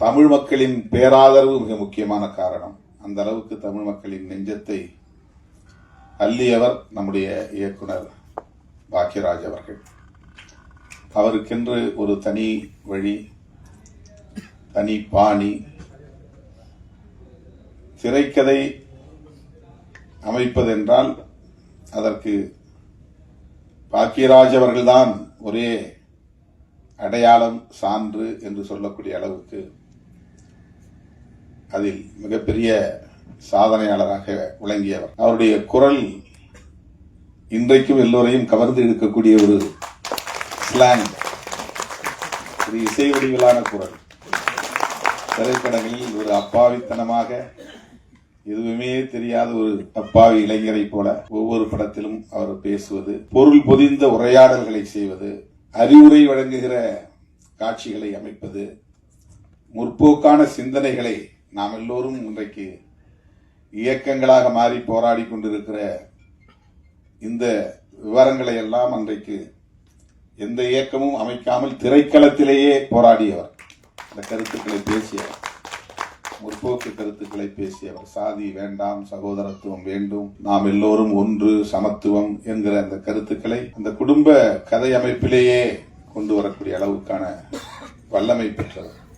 தமிழ் மக்களின் பேராதரவு மிக முக்கியமான காரணம். அந்த அளவுக்கு தமிழ் மக்களின் நெஞ்சத்தை அள்ளியவர் நம்முடைய இயக்குனர் பாக்கியராஜ் அவர்கள். அவருக்கென்று ஒரு தனி வழி தனி பாணி திரைக்கதை அமைப்பதென்றால் அதற்கு பாக்கியராஜ் அவர்கள்தான் ஒரே அடையாளம் சான்று என்று சொல்லக்கூடிய அளவுக்கு அதில் மிகப்பெரிய சாதனையாளராக விளங்கியவர். அவருடைய குரல் இன்றைக்கும் எல்லோரையும் கவர்ந்து இழுக்கக்கூடிய ஒரு ஸ்லாங் ஒரு இசை வடிவிலான குரல். திரைப்படங்களில் ஒரு அப்பாவித்தனமாக எதுவுமே தெரியாத ஒரு அப்பாவி இளைஞரை போல ஒவ்வொரு படத்திலும் அவர் பேசுவது பொருள் பொதிந்த உரையாடல்களை செய்வது அறிவுரை வழங்குகிற காட்சிகளை அமைப்பது முற்போக்கான சிந்தனைகளை நாம் எல்லோரும் இன்றைக்கு இயக்கங்களாக மாறி போராடி கொண்டிருக்கிற இந்த விவரங்களை எல்லாம் அன்றைக்கு எந்த இயக்கமும் அமைக்காமல் திரைக்களத்திலேயே போராடியவர். இந்த கருத்துக்களை பேசியவர். முற்போக்கு கருத்துக்களை பேசியவர். சாதி வேண்டாம் சகோதரத்துவம் வேண்டும் நாம் எல்லோரும் ஒன்று சமத்துவம் என்கிற அந்த கருத்துக்களை அந்த குடும்ப கதை அமைப்பிலேயே கொண்டு வரக்கூடிய அளவுக்கான வல்லமை பெற்றவர்.